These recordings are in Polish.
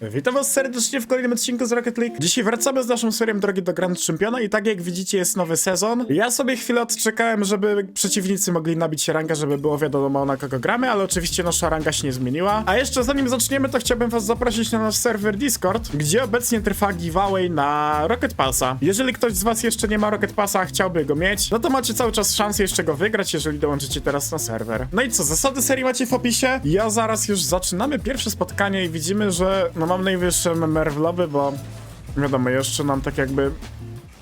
Witam was serdecznie w kolejnym odcinku z Rocket League. Dzisiaj wracamy z naszą serią Drogi do Grand Championa i tak jak widzicie jest nowy sezon. Ja sobie chwilę odczekałem, żeby przeciwnicy mogli nabić się rangę, żeby było wiadomo na kogo gramy, ale oczywiście nasza ranga się nie zmieniła. A jeszcze zanim zaczniemy, to chciałbym was zaprosić na nasz serwer Discord, gdzie obecnie trwa giveaway na Rocket Passa. Jeżeli ktoś z was jeszcze nie ma Rocket Passa, a chciałby go mieć, no to macie cały czas szansę jeszcze go wygrać, jeżeli dołączycie teraz na serwer. No i co, zasady serii macie w opisie. Ja zaraz już zaczynamy pierwsze spotkanie i widzimy, że no mam najwyższe MMR w lobby, bo wiadomo, jeszcze nam tak jakby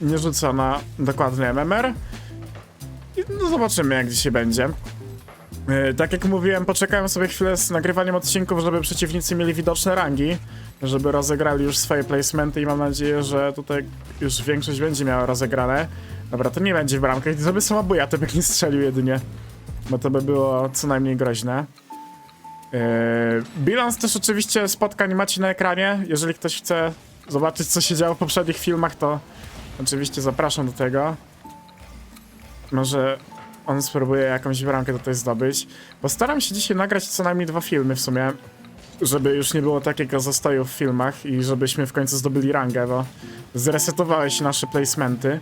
nie rzuca na dokładny MMR. I no zobaczymy jak dzisiaj będzie. Yy, tak jak mówiłem, poczekałem sobie chwilę z nagrywaniem odcinków, żeby przeciwnicy mieli widoczne rangi, żeby rozegrali już swoje placementy i mam nadzieję, że tutaj już większość będzie miała rozegrane. Dobra, to nie będzie w bramkach, żeby samobuja to by nie strzelił jedynie, bo to by było co najmniej groźne. Yy, bilans też oczywiście spotkań macie na ekranie. Jeżeli ktoś chce zobaczyć, co się działo w poprzednich filmach, to oczywiście zapraszam do tego. Może on spróbuje jakąś bramkę tutaj zdobyć. Postaram się dzisiaj nagrać co najmniej dwa filmy w sumie, żeby już nie było takiego zastoju w filmach i żebyśmy w końcu zdobyli rangę, bo zresetowałeś nasze placementy.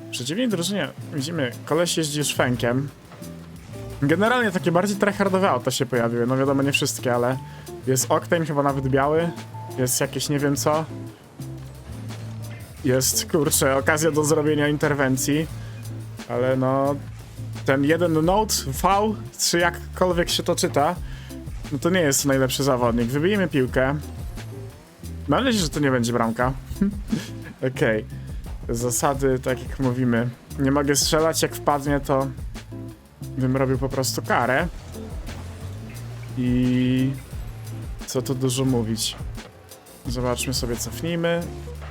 W przeciwnej drużynie widzimy, koleś jeździ szwękiem. Generalnie takie bardziej tryhardowe auta się pojawiły, no wiadomo nie wszystkie, ale jest Octane chyba nawet biały, jest jakieś nie wiem co. Jest, kurczę, okazja do zrobienia interwencji, ale no ten jeden Note V, czy jakkolwiek się to czyta, no to nie jest najlepszy zawodnik. Wybijemy piłkę. Mam nadzieję, że to nie będzie bramka. Okej. Zasady, tak jak mówimy. Nie mogę strzelać, jak wpadnie to bym robił po prostu karę. I co tu dużo mówić. Zobaczmy sobie, cofnijmy.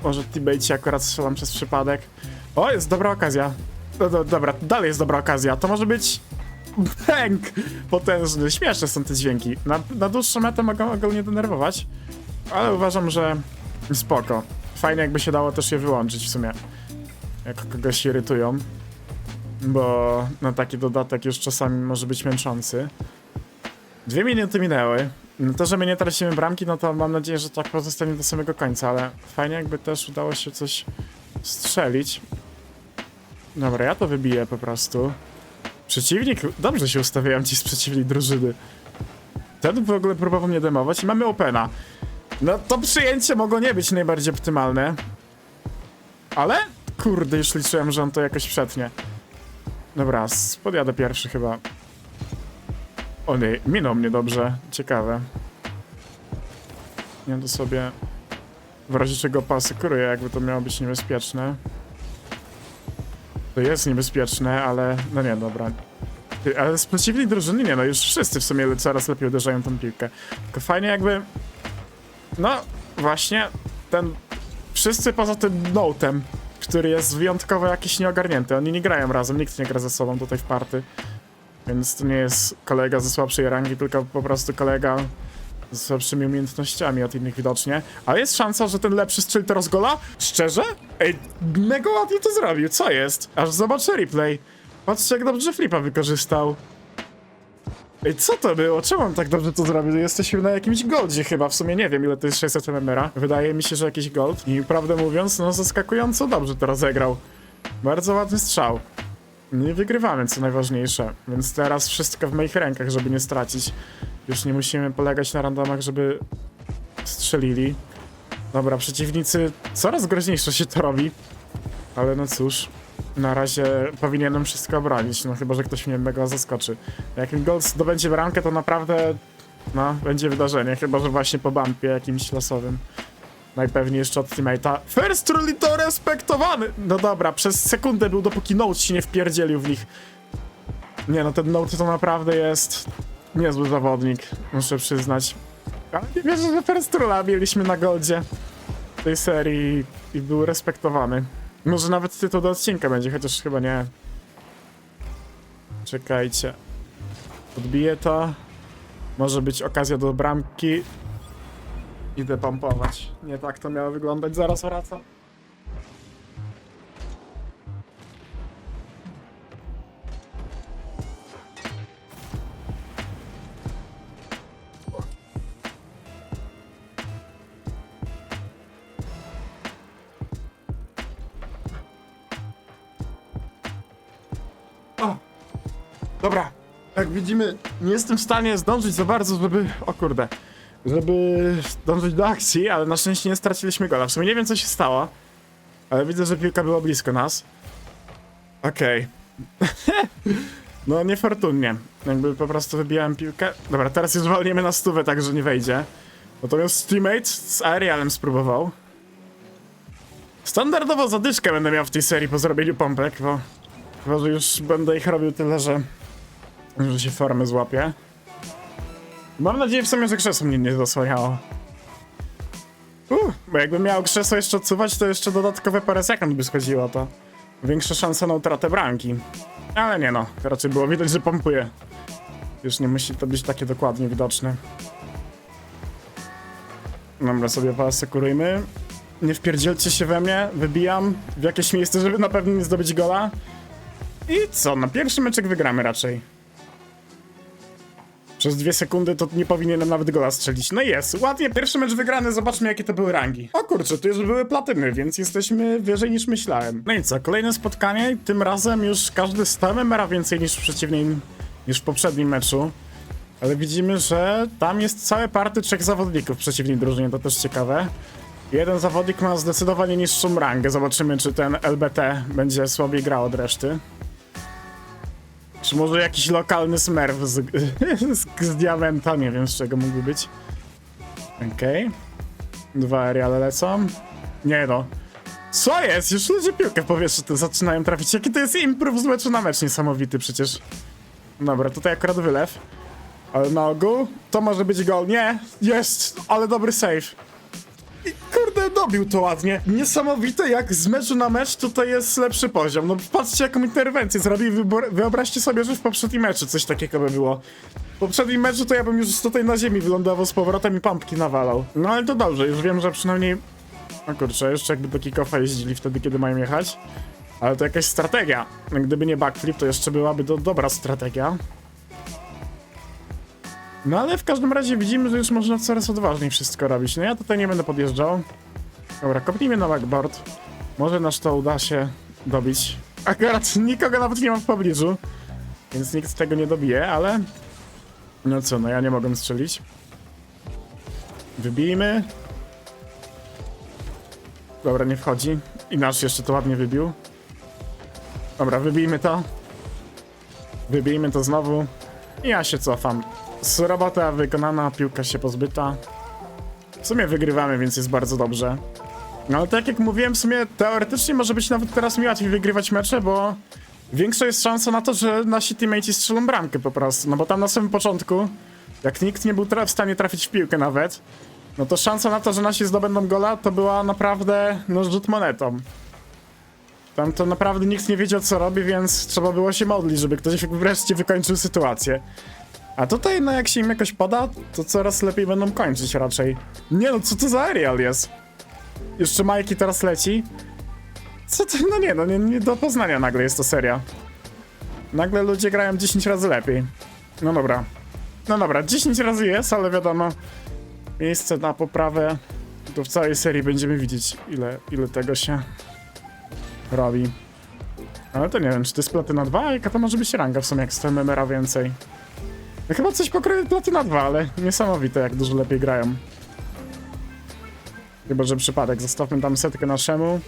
Może teammate akurat strzelam przez przypadek. O, jest dobra okazja. No, do, dobra, dalej jest dobra okazja. To może być bęk potężny. Śmieszne są te dźwięki. Na, na dłuższą metę mogą ogólnie denerwować, ale uważam, że spoko. Fajnie jakby się dało też je wyłączyć w sumie. Jak kogoś irytują bo no taki dodatek już czasami może być męczący. Dwie minuty minęły. No to, że my nie tracimy bramki, no to mam nadzieję, że tak pozostanie do samego końca, ale fajnie jakby też udało się coś strzelić. Dobra, ja to wybiję po prostu. Przeciwnik, dobrze się ustawiają ci z przeciwnej drużyny. Ten w ogóle próbował mnie demować i mamy Opena. No to przyjęcie mogło nie być najbardziej optymalne. Ale kurde, już liczyłem, że on to jakoś przetnie. Dobra, podjadę pierwszy chyba. O nie, minął mnie dobrze. Ciekawe. Ja to sobie w razie czego pasekuruję, jakby to miało być niebezpieczne. To jest niebezpieczne, ale... No nie, dobra. Ale z przeciwnej drużyny nie, no już wszyscy w sumie coraz lepiej uderzają tą piłkę. Tylko fajnie jakby... No, właśnie, ten... Wszyscy poza tym Notem, który jest wyjątkowo jakiś nieogarnięty. Oni nie grają razem, nikt nie gra ze sobą tutaj w party. Więc to nie jest kolega ze słabszej rangi, tylko po prostu kolega z słabszymi umiejętnościami od innych widocznie. Ale jest szansa, że ten lepszy strzeli teraz gola? Szczerze? Ej, mega ładnie to zrobił, co jest? Aż zobaczę replay. Patrzcie jak dobrze flipa wykorzystał. Ej, co to było? Czemu on tak dobrze to zrobił? Jesteśmy na jakimś goldzie chyba, w sumie nie wiem ile to jest 600 mmera. Wydaje mi się, że jakiś gold. I prawdę mówiąc, no zaskakująco dobrze to rozegrał. Bardzo ładny strzał. Nie wygrywamy, co najważniejsze, więc teraz wszystko w moich rękach, żeby nie stracić. Już nie musimy polegać na randomach, żeby strzelili. Dobra, przeciwnicy, coraz groźniejsze się to robi. Ale no cóż, na razie powinienem wszystko obronić, no chyba, że ktoś mnie mega zaskoczy. Jak Gold zdobędzie bramkę, to naprawdę, no, będzie wydarzenie, chyba, że właśnie po bumpie jakimś losowym. Najpewniej jeszcze od teammate'a. First rule to respektowany! No dobra, przez sekundę był, dopóki Note się nie wpierdzielił w nich. Nie no, ten Note to naprawdę jest niezły zawodnik, muszę przyznać. Ale nie wierzę, że First Rule'a mieliśmy na Goldzie tej serii i był respektowany. Może nawet tytuł do odcinka będzie, chociaż chyba nie. Czekajcie. Podbiję to. Może być okazja do bramki. Idę pompować. Nie tak to miało wyglądać, zaraz wracam. Dobra, jak widzimy, nie jestem w stanie zdążyć za bardzo, żeby... O kurde. Żeby dążyć do akcji, ale na szczęście nie straciliśmy gola. W sumie nie wiem, co się stało, ale widzę, że piłka była blisko nas. Okej. no, niefortunnie. Jakby po prostu wybijałem piłkę. Dobra, teraz już walniemy na stówę, tak że nie wejdzie. Natomiast teammate z Arialem spróbował. Standardowo zadyszkę będę miał w tej serii po zrobieniu pompek, bo chyba, że już będę ich robił tyle, że, że się formy złapie. Mam nadzieję w sumie, że krzesło mnie nie zasłaniało. Uh, bo jakbym miał krzesło jeszcze odsuwać, to jeszcze dodatkowe parę sekund by schodziło, to większa szansa na utratę bramki. Ale nie no, raczej było widać, że pompuje. Już nie musi to być takie dokładnie widoczne. Dobra, sobie poasekurujmy. Nie wpierdzielcie się we mnie, wybijam w jakieś miejsce, żeby na pewno nie zdobyć gola. I co, na pierwszy meczek wygramy raczej. Przez dwie sekundy to nie powinienem nawet gola strzelić. No jest, ładnie, pierwszy mecz wygrany, zobaczmy jakie to były rangi. O kurczę, tu już były platyny, więc jesteśmy wyżej niż myślałem. No i co, kolejne spotkanie, tym razem już każdy z ma więcej niż w przeciwnym, niż w poprzednim meczu. Ale widzimy, że tam jest całe party trzech zawodników w przeciwnej drużynie, to też ciekawe. Jeden zawodnik ma zdecydowanie niższą rangę. Zobaczymy, czy ten LBT będzie słabiej grał od reszty. Czy może jakiś lokalny smerf z, z, z diamenta? Nie wiem, z czego mógłby być. Okej. Dwa aeriale lecą. Nie no. Co jest? Już ludzie piłkę w powietrzu tu zaczynają trafić. Jaki to jest improv z meczu na mecz niesamowity przecież. Dobra, tutaj akurat wylew. Ale na ogół to może być gol. Nie, jest, ale dobry save. Kurde, dobił to ładnie. Niesamowite, jak z meczu na mecz tutaj jest lepszy poziom. No patrzcie, jaką interwencję. Wybor- Wyobraźcie sobie, że w poprzednim meczu coś takiego by było. W poprzednim meczu to ja bym już tutaj na ziemi wylądował z powrotem i pompki nawalał. No ale to dobrze, już wiem, że przynajmniej... No kurczę, jeszcze jakby do kick-offa jeździli wtedy, kiedy mają jechać. Ale to jakaś strategia. Gdyby nie backflip, to jeszcze byłaby to dobra strategia. No ale w każdym razie widzimy, że już można coraz odważniej wszystko robić. No ja tutaj nie będę podjeżdżał. Dobra, kopnijmy na backboard. Może nasz to uda się dobić. Akurat nikogo nawet nie mam w pobliżu, więc nikt tego nie dobije, ale... No co, no ja nie mogę strzelić. Wybijmy. Dobra, nie wchodzi. I nasz jeszcze to ładnie wybił. Dobra, wybijmy to. Wybijmy to znowu. I ja się cofam. Robota wykonana, piłka się pozbyta. W sumie wygrywamy, więc jest bardzo dobrze. No ale tak jak mówiłem, w sumie teoretycznie może być nawet teraz mi łatwiej wygrywać mecze, bo większa jest szansa na to, że nasi teammates strzelą bramkę po prostu. No bo tam na samym początku, jak nikt nie był w stanie trafić w piłkę nawet, no to szansa na to, że nasi zdobędą gola, to była naprawdę no rzut monetą. Tam to naprawdę nikt nie wiedział co robi, więc trzeba było się modlić, żeby ktoś wreszcie wykończył sytuację. A tutaj, no jak się im jakoś poda, to coraz lepiej będą kończyć raczej. Nie no, co to za aerial jest? Jeszcze Majki teraz leci. Co to, no nie no, nie, nie do poznania nagle jest to seria. Nagle ludzie grają 10 razy lepiej. No dobra. No dobra, 10 razy jest, ale wiadomo, miejsce na poprawę, to w całej serii będziemy widzieć, ile, ile tego się robi. Ale to nie wiem, czy to jest platyna 2? Jaka to może być ranga w sumie, jak z MMR-a więcej? Chyba coś pokryje platyna 2, ale niesamowite jak dużo lepiej grają. Chyba, że przypadek. Zostawmy tam setkę naszemu,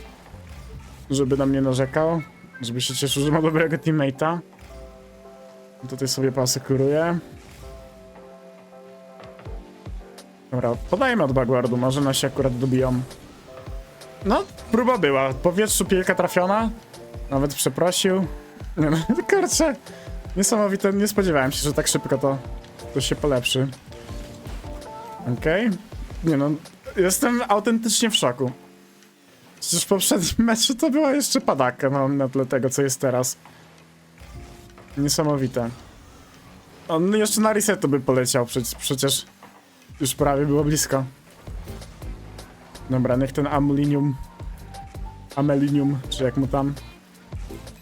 żeby nam nie narzekał, żeby się cieszył, że ma dobrego teammate'a. Tutaj sobie poasekuruję. Dobra, podajmy od backwardu, może nas się akurat dobiją. No, próba była. W powietrzu piłka trafiona. Nawet przeprosił. No, kurczę. Niesamowite, nie spodziewałem się, że tak szybko to, to się polepszy. Okej. Nie no, jestem autentycznie w szoku. Przecież w poprzednim meczu to była jeszcze padaka no, na tle tego, co jest teraz. Niesamowite. On jeszcze na resetu by poleciał, przecież, przecież już prawie było blisko. Dobra, niech ten Amulinium, Amelinium, czy jak mu tam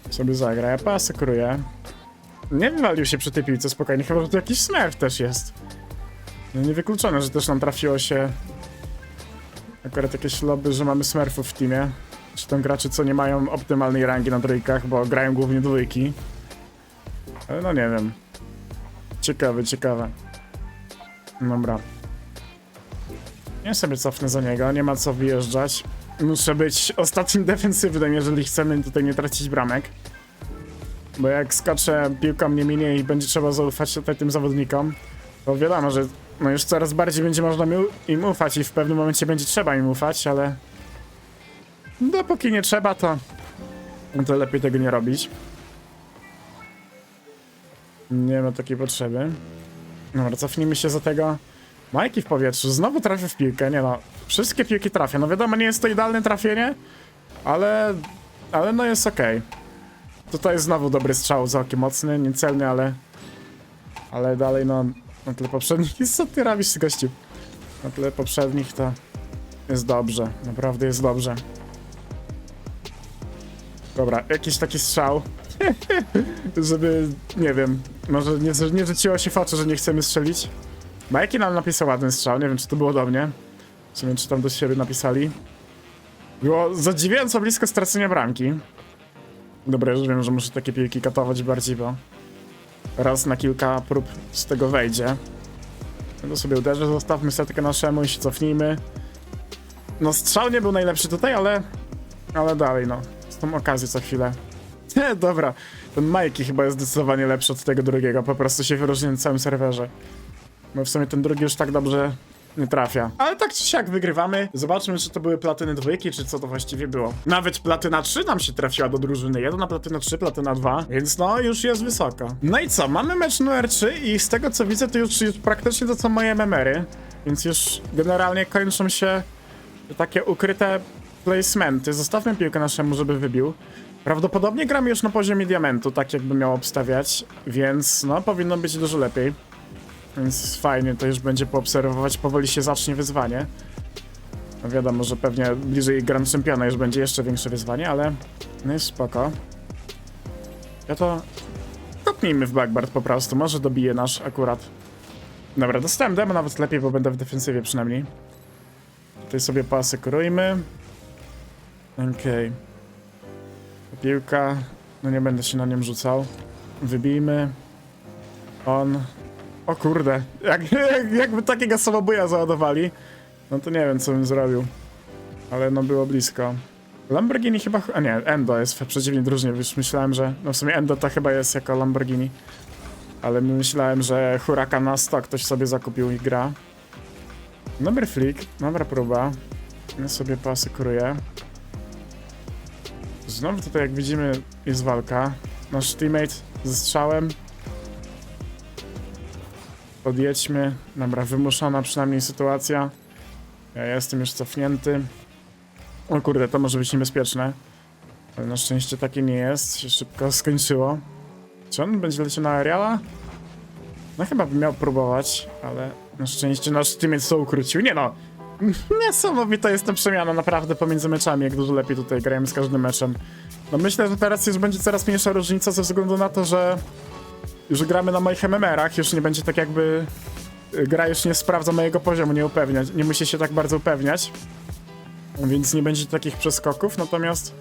sobie zagra. Ja pasekuruję. Nie wywalił się przy tej piłce spokojnie, chyba, że to jakiś smurf też jest. No niewykluczone, że też nam trafiło się akurat jakieś lobby, że mamy smurfów w teamie. Czy to graczy, co nie mają optymalnej rangi na trójkach, bo grają głównie dwójki. Ale no nie wiem. Ciekawe, ciekawe. Dobra. Ja sobie cofnę za niego, nie ma co wyjeżdżać. Muszę być ostatnim defensywnym, jeżeli chcemy tutaj nie tracić bramek. Bo jak skacze piłka mnie minie i będzie trzeba zaufać tutaj tym zawodnikom, to wiadomo, że no już coraz bardziej będzie można im ufać i w pewnym momencie będzie trzeba im ufać, ale dopóki nie trzeba, to, to lepiej tego nie robić. Nie ma takiej potrzeby. Dobra, cofnijmy się za tego. Majki w powietrzu, znowu trafię w piłkę, nie no. Wszystkie piłki trafię. No wiadomo, nie jest to idealne trafienie, ale, ale no jest okej. Tutaj znowu dobry strzał, całkiem mocny, niecelny, ale, ale dalej no, na tle poprzednich, co ty robisz gościu? Na tle poprzednich to jest dobrze, naprawdę jest dobrze. Dobra, jakiś taki strzał, żeby, nie wiem, może nie, nie rzuciło się w oczy, że nie chcemy strzelić. Majki nam napisał ładny strzał, nie wiem czy to było do mnie. W sumie czy tam do siebie napisali. Było zadziwiająco blisko stracenia bramki. Dobra, już wiem, że muszę takie piłki katować bardziej, bo raz na kilka prób z tego wejdzie. To sobie uderzę, zostawmy setkę naszemu i się cofnijmy. No strzał nie był najlepszy tutaj, ale... Ale dalej, no. Z tą okazję co chwilę. Dobra. Ten Majki chyba jest zdecydowanie lepszy od tego drugiego, po prostu się wyróżnia na całym serwerze. No w sumie ten drugi już tak dobrze nie trafia. Ale tak czy siak wygrywamy. Zobaczmy, czy to były platyny dwójki, czy co to właściwie było. Nawet platyna 3 nam się trafiła do drużyny. Jedna platyna 3, platyna 2, więc no już jest wysoko. No i co, mamy mecz numer 3 i z tego co widzę, to już, już praktycznie to są moje memery. Więc już generalnie kończą się takie ukryte placementy. Zostawmy piłkę naszemu, żeby wybił. Prawdopodobnie gramy już na poziomie diamentu, tak jakby miał obstawiać, więc no powinno być dużo lepiej. Więc fajnie to już będzie poobserwować, powoli się zacznie wyzwanie. No wiadomo, że pewnie bliżej Grand Championa już będzie jeszcze większe wyzwanie, ale no jest spoko. Ja to... Kopnijmy w Blackbird po prostu, może dobije nasz akurat. Dobra, dostałem demo nawet lepiej, bo będę w defensywie przynajmniej. Tutaj sobie poasekurujmy. Okej. Piłka, no nie będę się na nią rzucał. Wybijmy. On. O kurde, jak, jak, jakby takiego samobuja załadowali, no to nie wiem co bym zrobił. Ale no było blisko. Lamborghini chyba, a nie, Endo jest w przeciwnej drużynie, już myślałem, że, no w sumie Endo to chyba jest jako Lamborghini. Ale myślałem, że Huracan na 100 ktoś sobie zakupił i gra. Dobry flick, dobra próba. Ja sobie poasykuruję. Znowu tutaj jak widzimy jest walka. Nasz teammate ze strzałem. Podjedźmy. Dobra, wymuszona przynajmniej sytuacja. Ja jestem już cofnięty. O kurde, to może być niebezpieczne. Ale na szczęście takie nie jest. Się szybko skończyło. Czy on będzie leciał na aeriala? No chyba by miał próbować, ale na szczęście nasz teammate co ukrócił. Nie no! Niesamowita jest ta przemiana naprawdę pomiędzy meczami, jak dużo lepiej tutaj grajemy z każdym meczem. No myślę, że teraz już będzie coraz mniejsza różnica ze względu na to, że już gramy na moich MMR-ach, już nie będzie tak jakby y, gra już nie sprawdza mojego poziomu, nie upewniać, nie musi się tak bardzo upewniać. Więc nie będzie takich przeskoków, natomiast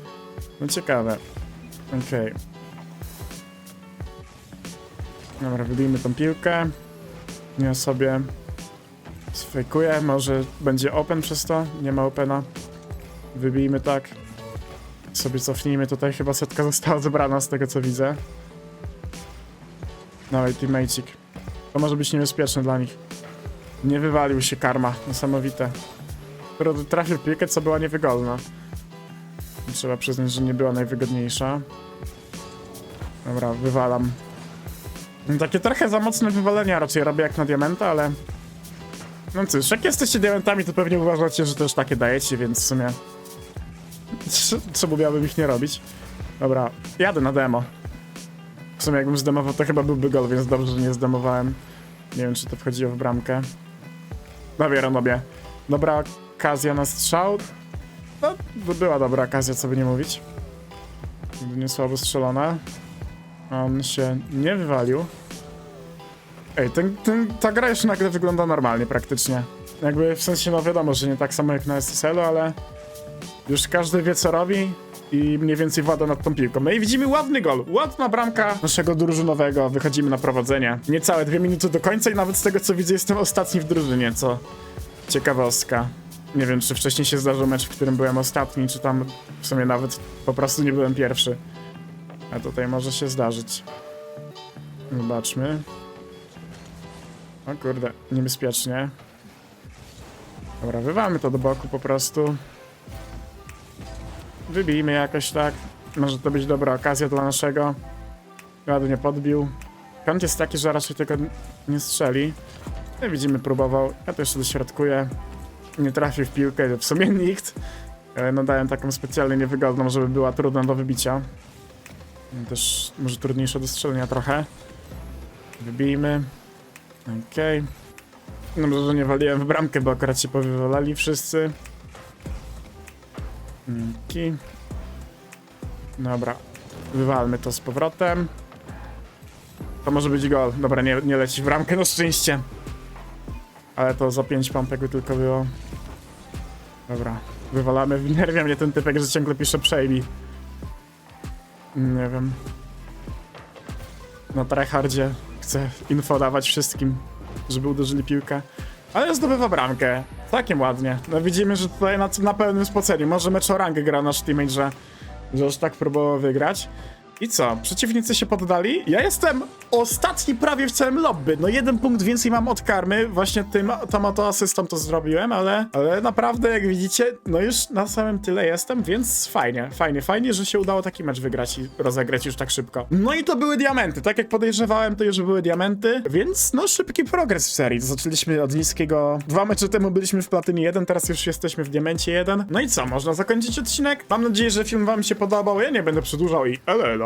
no ciekawe. Okej. Dobra, wybijmy tą piłkę. Ja sobie sfejkuję, może będzie open przez to, nie ma opena. Wybijmy tak. Sobie cofnijmy, tutaj chyba setka została zebrana z tego co widzę. Dawaj, teammate'ik. To może być niebezpieczne dla nich. Nie wywalił się karma, niesamowite. Który trafił piłkę, co była niewygodna. Trzeba przyznać, że nie była najwygodniejsza. Dobra, wywalam. Takie trochę za mocne wywalenia raczej robię jak na diamenta, ale... No cóż, jak jesteście diamentami, to pewnie uważacie, że też takie dajecie, więc w sumie... Czemu miałbym ich nie robić? Dobra, jadę na demo. W sumie jakbym zdemował, to chyba byłby gol, więc dobrze, że nie zdemowałem. Nie wiem, czy to wchodziło w bramkę. Dobra, robię. Dobra okazja na strzał. No, była dobra okazja, co by nie mówić. Nie słabo strzelona. On się nie wywalił. Ej, ten, ten, ta gra już nagle wygląda normalnie praktycznie. Jakby w sensie, no wiadomo, że nie tak samo jak na SSL-u, ale już każdy wie co robi. I mniej więcej włada nad tą piłką. No i widzimy ładny gol, ładna bramka naszego drużynowego, wychodzimy na prowadzenie. Niecałe dwie minuty do końca i nawet z tego co widzę jestem ostatni w drużynie, co ciekawostka. Nie wiem, czy wcześniej się zdarzył mecz, w którym byłem ostatni, czy tam w sumie nawet po prostu nie byłem pierwszy. A tutaj może się zdarzyć. Zobaczmy. O kurde, niebezpiecznie. Dobra, wywalmy to do boku po prostu. Wybijmy jakoś tak. Może to być dobra okazja dla naszego. Ładnie podbił. Kąt jest taki, że raczej tego nie strzeli. No, widzimy, próbował. Ja to jeszcze dośrodkuję. Nie trafił w piłkę, w sumie nikt. Ale no dałem taką specjalnie niewygodną, żeby była trudna do wybicia. Też może trudniejsza do strzelenia trochę. Wybijmy. Okej. Okay. Dobrze, że nie waliłem w bramkę, bo akurat się powywalali wszyscy. Okej. Dobra. Wywalmy to z powrotem. To może być gol. Dobra, nie, nie leci w bramkę, no szczęście. Ale to za 5 pompek by tylko było. Dobra. Wywalamy. Wnerwia mnie ten typek, że ciągle pisze przejmij. Nie wiem. Na tryhardzie chcę info dawać wszystkim, żeby uderzyli piłkę. Ale zdobywa bramkę. Takiem ładnie. No widzimy, że tutaj na, na pełnym spoceniu. Może mecz o rangę gra nasz teammate, że, że już tak próbował wygrać. I co? Przeciwnicy się poddali? Ja jestem ostatni prawie w całym lobby. No jeden punkt więcej mam od karmy. Właśnie tym tą oto asystą to zrobiłem, ale, ale naprawdę jak widzicie, no już na samym tyle jestem, więc fajnie, fajnie, fajnie, że się udało taki mecz wygrać i rozegrać już tak szybko. No i to były diamenty. Tak jak podejrzewałem, to już były diamenty, więc no szybki progres w serii. Zaczęliśmy od niskiego. Dwa mecze temu byliśmy w platynie 1, teraz już jesteśmy w diamencie 1. No i co? Można zakończyć odcinek? Mam nadzieję, że film wam się podobał. Ja nie będę przedłużał i elo. elo.